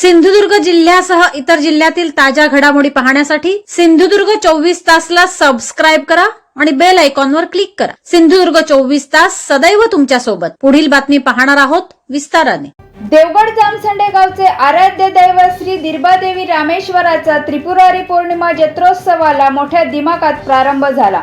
सिंधुदुर्ग जिल्ह्यासह इतर जिल्ह्यातील ताज्या घडामोडी पाहण्यासाठी सिंधुदुर्ग चोवीस तासला सबस्क्राईब करा आणि बेल आयकॉनवर क्लिक करा. सिंधुदुर्ग चोवीस तास सदैव तुमच्यासोबत. पुढील बातमी पाहणार आहोत विस्ताराने. देवगड जामसंडे गावचे आराध्य दैव श्री दिर्बादेवी रामेश्वराचा त्रिपुरारी पौर्णिमा जत्रोत्सवाला मोठ्या दिमाकात प्रारंभ झाला.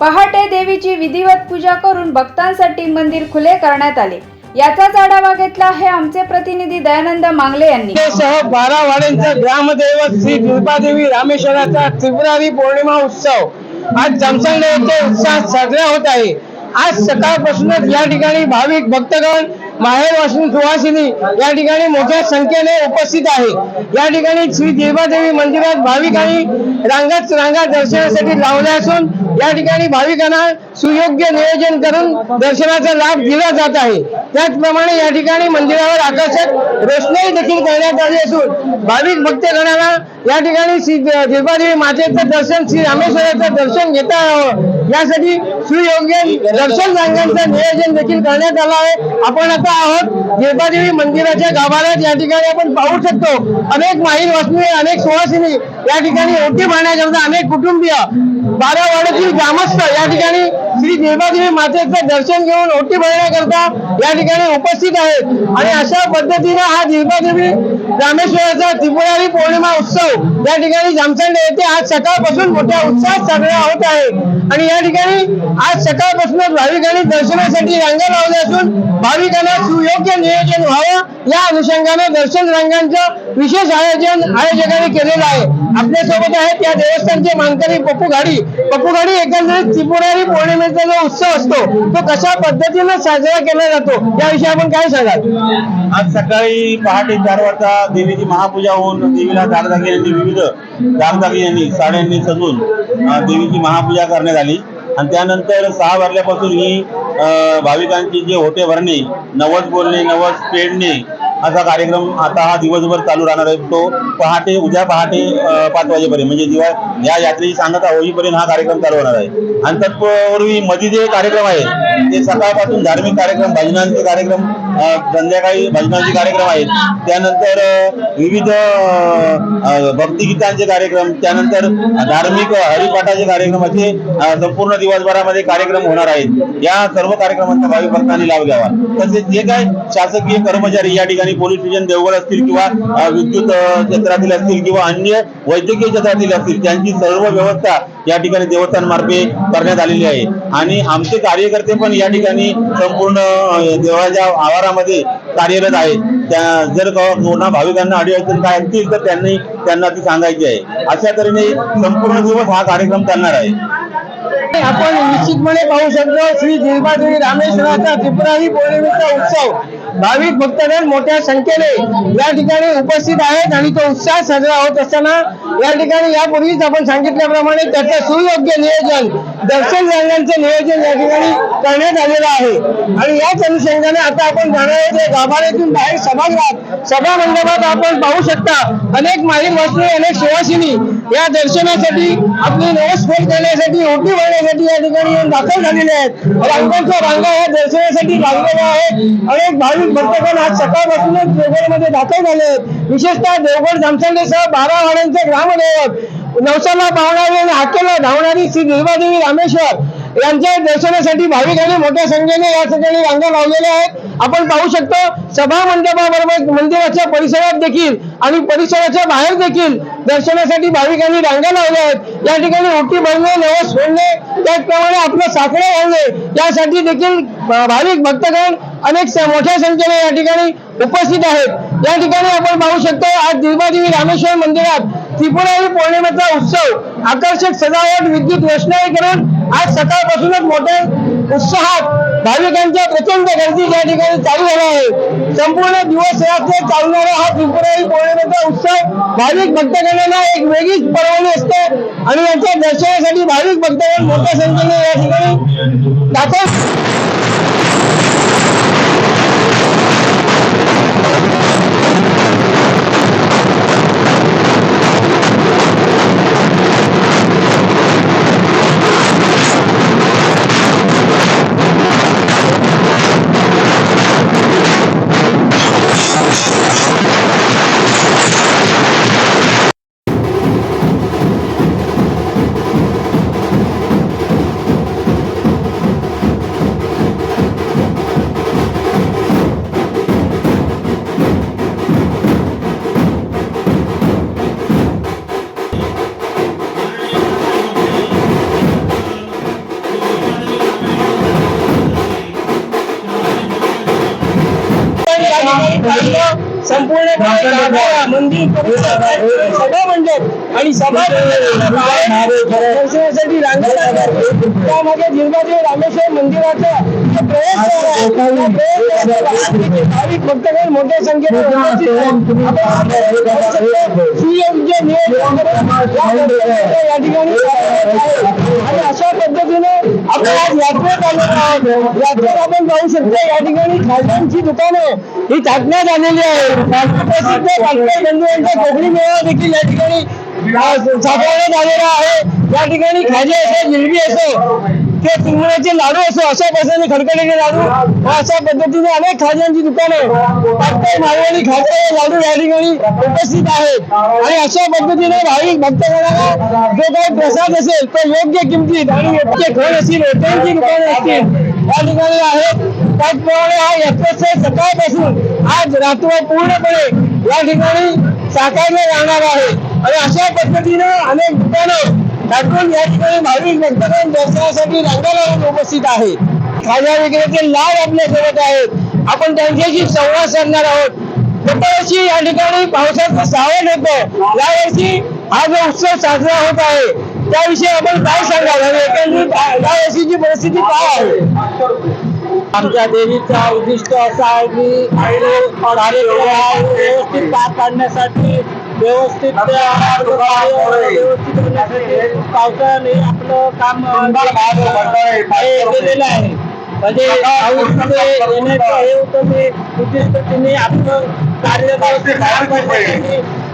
पहाटे देवीची विधिवत पूजा करून भक्तांसाठी मंदिर खुले करण्यात आले. याचाच आढावा घेतला आहे आमचे प्रतिनिधी दयानंद मांगले यांनी. सह बारा वाड्यांचा ग्रामदैवत श्री दुर्गादेवी रामेश्वराचा त्रिपुरारी पौर्णिमा उत्सव आज जामसंडे येथे उत्साहात साजरा होत आहे. आज सकाळपासूनच या ठिकाणी भाविक भक्तगण माहेर वासून सुवासिनी या ठिकाणी मोठ्या संख्येने उपस्थित आहे. या ठिकाणी श्री देवादेवी मंदिरात भाविकांनी रांगाच रांगा दर्शनासाठी लावल्या असून या ठिकाणी भाविकांना सुयोग्य नियोजन करून दर्शनाचा लाभ दिला जात आहे. त्याचप्रमाणे या ठिकाणी मंदिरावर आकर्षक रोषणाई देखील करण्यात आली असून भाविक भक्तगणाला या ठिकाणी श्री देवादेवी मातेचं दर्शन श्री रामेश्वराचं दर्शन घेता यावं. यासाठी सुयोग्य दर्शन रांगांचं नियोजन देखील करण्यात आलं आहे. आपण आता आहोत देवादेवी मंदिराच्या गाभाऱ्यात. या ठिकाणी आपण पाहू शकतो अनेक माहीर वासनी अनेक सुवासिनी या ठिकाणी ओटी पाहण्याकरता अनेक कुटुंबीय बारा ग्रामस्थ या ठिकाणी श्री देवादेवी मातेचं दर्शन घेऊन ओटी भरण्याकरता या ठिकाणी उपस्थित आहेत. आणि अशा पद्धतीने हा देवी रामेश्वराचा त्रिपुरारी पौर्णिमा उत्सव या ठिकाणी जामसंड येथे आज सकाळपासून मोठ्या उत्साहात साजरा होत आहे. आणि या ठिकाणी आज सकाळपासूनच भाविकांनी दर्शनासाठी रांगा लावल्या असून भाविकांना सुयोग्य नियोजन व्हावं या अनुषंगाने दर्शन रांगांचं विशेष आयोजन आयोजकांनी केलेलं आहे. आपल्यासोबत आहेत या देवस्थानचे मानकरी पप्पू गाडी पप्पू गाडी एकंदरीत त्रिपुरारी पौर्णिमेचा जो उत्सव असतो. तो कशा पद्धतीनं साजरा केला जातो? याविषयी आपण काय सांगाल? आज सकाळी पहाटे चार वाजता देवीची महापूजा होऊन देवीला दागदागिन्यांनी विविध दागदागिन्यांनी साड्यांनी सजून देवीची महापूजा करण्यात आली. आणि त्यानंतर सहा वाजल्यापासून ही भाविकांची जे होते भरणे नवस बोलणे नवस पेडणे असा कार्यक्रम आता हा दिवसभर चालू राहणार आहे. तो पहाटे उद्या पहाटे पाच वाजेपर्यंत. म्हणजे दिवा या यात्रेची सांगता होईपर्यंत हा कार्यक्रम चालू होणार आहे. आणि तत्पूर्वी मध्ये जे कार्यक्रम आहे. ते सकाळपासून धार्मिक कार्यक्रम भजनांचे कार्यक्रम संध्याकाळी भजनांचे कार्यक्रम आहेत. त्यानंतर विविध भक्तिगीतांचे कार्यक्रम त्यानंतर धार्मिक हरिपाठाचे कार्यक्रम असे संपूर्ण दिवसभरामध्ये कार्यक्रम होणार आहेत. या सर्व कार्यक्रमांचा भावी भक्तांनी लाभ घ्यावा. तसेच जे काय शासकीय कर्मचारी या ठिकाणी पोलीस स्टेशन देवगड असतील किंवा विद्युत क्षेत्रातील असतील किंवा अन्य वैद्यकीय क्षेत्रातील असतील त्यांची सर्व व्यवस्था या ठिकाणी देवस्थानमार्फे करण्यात आलेली आहे. आणि आमचे कार्यकर्ते पण या ठिकाणी संपूर्ण देवाच्या आवारामध्ये कार्यरत आहेत त्या जर कोणा भाविकांना अडीअडचण काय असतील तर त्यांनी त्यांना ती सांगायची आहे. अशा तऱ्हेने संपूर्ण दिवस हा कार्यक्रम चालणार आहे. आपण निश्चितपणे पाहू शकतो श्री जिल्बादेवी रामेश्वराचा त्रिपुरारी पौर्णिमेचा उत्सव. भाविक भक्तगण मोठ्या संख्येने या ठिकाणी उपस्थित आहेत आणि तो उत्साह साजरा होत असताना या ठिकाणी यापूर्वीच आपण सांगितल्याप्रमाणे त्याचं सुयोग्य नियोजन दर्शन रांगांचं नियोजन या ठिकाणी करण्यात आलेलं आहे. आणि याच अनुषंगाने आता आपण जाणार आहोत या गाभाऱ्यातून बाहेर सभागृहात. सभा मंडपात आपण पाहू शकता अनेक माहीर वस्तू अनेक सुवासिनी या दर्शनासाठी आपली नवस फोड करण्यासाठी ओटी भरण्यासाठी या ठिकाणी येऊन दाखल झालेले आहेत. रांगांच्या रांगा या दर्शनासाठी लागलेल्या आहेत अनेक भाविक भक्तगण आज सकाळपासूनच देवगडमध्ये दाखल झाले आहेत. विशेषतः देवगड जामसंडेसह बारा वाड्यांचे ग्रामदैवत नवसाला पाहणारी आणि हाकेला धावणारी श्री देवादेवी रामेश्वर यांच्या दर्शनासाठी भाविकांनी मोठ्या संख्येने या ठिकाणी रांगा लावलेल्या आहेत. आपण पाहू शकतो सभा मंडपाबरोबर मंदिराच्या परिसरात देखील आणि परिसराच्या बाहेर देखील दर्शनासाठी भाविकांनी रांगा लावल्या आहेत. या ठिकाणी ओटी भरणे नवस सोडणे त्याचप्रमाणे आपलं साखळे घालणे यासाठी देखील भाविक भक्तगण अनेक मोठ्या संख्येने या ठिकाणी उपस्थित आहेत. या ठिकाणी आपण पाहू शकतो आज दिर्बादेवी रामेश्वर मंदिरात त्रिपुरारी पौर्णिमेचा उत्सव आकर्षक सजावट विद्युत रोषणाई आज सकाळपासूनच मोठ्या उत्साहात भाविकांच्या प्रचंड गर्दी या ठिकाणी चालू झाला आहे. संपूर्ण दिवस रात्र चालणारा हा त्रिपुरारी पौर्णिमेचा उत्सव भाविक भक्तगणांना एक वेगळीच परवानगी असते. आणि यांच्या दर्शनासाठी भाविक भक्तगण मोठ्या संख्येने या ठिकाणी दाखल संपूर्ण मंदिर सभा मंडप आणि सभा दर्शनासाठी रांगा त्यामध्ये जिल्हादेव रामेश्वर मंदिराचा भाविक भक्तगण मोठ्या संख्येने सुयोग्य या ठिकाणी आणि अशा पद्धतीने आपण आज यात्रेत आलेलो आहोत. यात्रेत आपण पाहू शकतो. या ठिकाणी खासदारांची दुकानं ही टाकण्यात आलेली आहे. प्रसिद्ध बंधू यांचा कोकणी मेळावा देखील या ठिकाणी आज साकारण्यात आलेला आहे. या ठिकाणी खाजे असो जिलबी असो ते चिंगण्याचे लाडू असो अशा पद्धतीने खडखडीचे लाडू अशा पद्धतीने अनेक खाज्यांची दुकानं डॉक्टर मालवणी खाजे लाडू या ठिकाणी उपस्थित आहेत. आणि अशा पद्धतीने भाविक भक्तगणाला जो काही प्रसाद असेल तो योग्य किमतीत आणि योग्य खण असतील हॉटेलची दुकानं असतील या ठिकाणी आहेत. त्याचप्रमाणे हा यात्रोत्सव सकाळपासून आज रात्र पूर्णपणे या ठिकाणी साकारले जाणार आहे. आणि अशा पद्धतीनं अनेक दुकानं टाकून या ठिकाणी भाविक भक्तगण दर्शनासाठी रांगा लावून उपस्थित आहेत खाजा विक्रेते लाल आपल्यासोबत आहेत. आपण त्यांच्याशी संवाद साधणार आहोत. दरवर्षी या ठिकाणी पावसाचं सावण होतं. यावर्षी हा जो उत्सव साजरा होत आहे त्याविषयी आपण काय सांगाल? आणि एकंदरीत यावर्षीची परिस्थिती काय आहे? आमच्या देवीचा उद्दिष्ट असं आहे की व्यवस्थित पार पाडण्यासाठी व्यवस्थित पावसाने आपलं काम केलेलं आहे. म्हणजे येण्याचं हे होतं ते उद्दिष्ट त्यांनी आपलं कार्य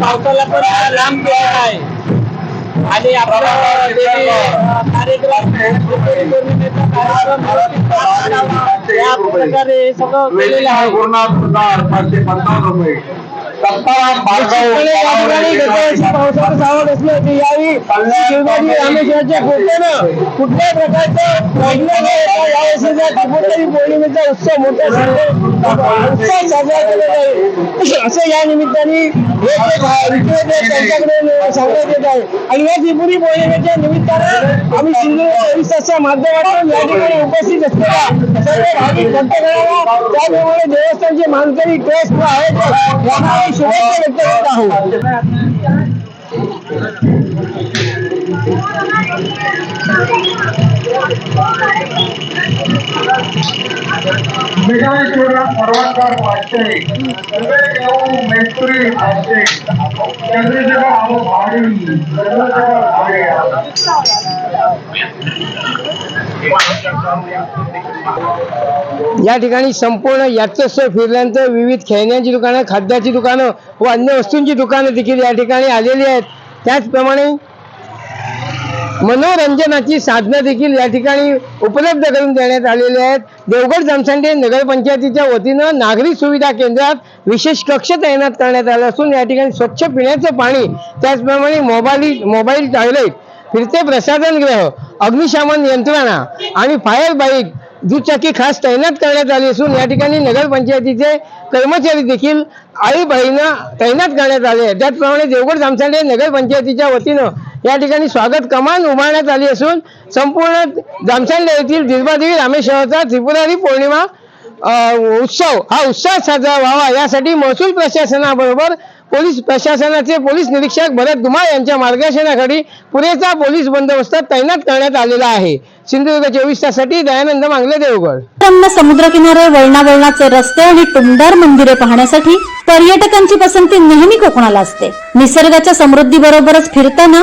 पावसाला पण लांब केलेला आहे. आणि आपला देवी कार्यक्रम या प्रकारे सगळं केलेलं आहे निश्चितपणे या सावध असलं रामेश्वराच्या कृपेनं कुठल्याही प्रकारचं प्रॉब्लेम पौर्णिमेचा उत्सव मोठ्या उत्सव साजरा केला जाईल असं या निमित्ताने त्यांच्याकडे सांगण्यात येत आहे आणि या त्रिपुरी पौर्णिमेच्या निमित्तानं आम्ही सिंधू चोवीस माध्यमातून या ठिकाणी उपस्थित असलेल्या सर्व भाविक भक्तगणाला त्याप्रमाणे देवस्थानचे मानकरी ट्रस्ट आहेत. यांना शुभेच्छा व्यक्त करत आहोत. सर्वांकार वाटते असते चंद्रशेखर आहो या ठिकाणी संपूर्ण यात्रोत्सव फिरल्यानंतर विविध खेळण्यांची दुकानं खाद्याची दुकानं व अन्य वस्तूंची दुकानं देखील या ठिकाणी आलेली आहेत. त्याचप्रमाणे मनोरंजनाची साधनं देखील या ठिकाणी उपलब्ध करून देण्यात आलेली आहेत. देवगड जामसंडे नगरपंचायतीच्या वतीनं नागरी सुविधा केंद्रात विशेष कक्ष तैनात करण्यात आलं असून या ठिकाणी स्वच्छ पिण्याचं पाणी त्याचप्रमाणे मोबाईल मोबाईल टॉयलेट फिरते प्रसाधनगृह अग्निशमन यंत्रणा आणि फायर बाईक दुचाकी खास तैनात करण्यात आली असून या ठिकाणी नगरपंचायतीचे कर्मचारी देखील आळीपाळीनं तैनात करण्यात आले त्याचप्रमाणे देवगड जामसांडे नगरपंचायतीच्या वतीनं या ठिकाणी स्वागत कमान उभारण्यात आली असून संपूर्ण जामसंड येथील दिर्बादेवी रामेश्वराचा त्रिपुरारी पौर्णिमा उत्सव हा उत्साह साजरा व्हावा यासाठी महसूल प्रशासनाबरोबर पोलीस प्रशासनाचे पोलीस निरीक्षक भरत धुमाळ यांच्या मार्गदर्शनाखाली पुरेसा पोलीस बंदोबस्त तैनात करण्यात आलेला आहे. सिंधुदुर्ग चोवीस तासाठी दयानंद मांगले देवगड. रम्य समुद्रकिनारे वळणा वळणाचे रस्ते आणि टुमदार मंदिरे पाहण्यासाठी पर्यटकांची पसंती नेहमी कोकणाला असते. निसर्गाच्या समृद्धी बरोबरच फिरताना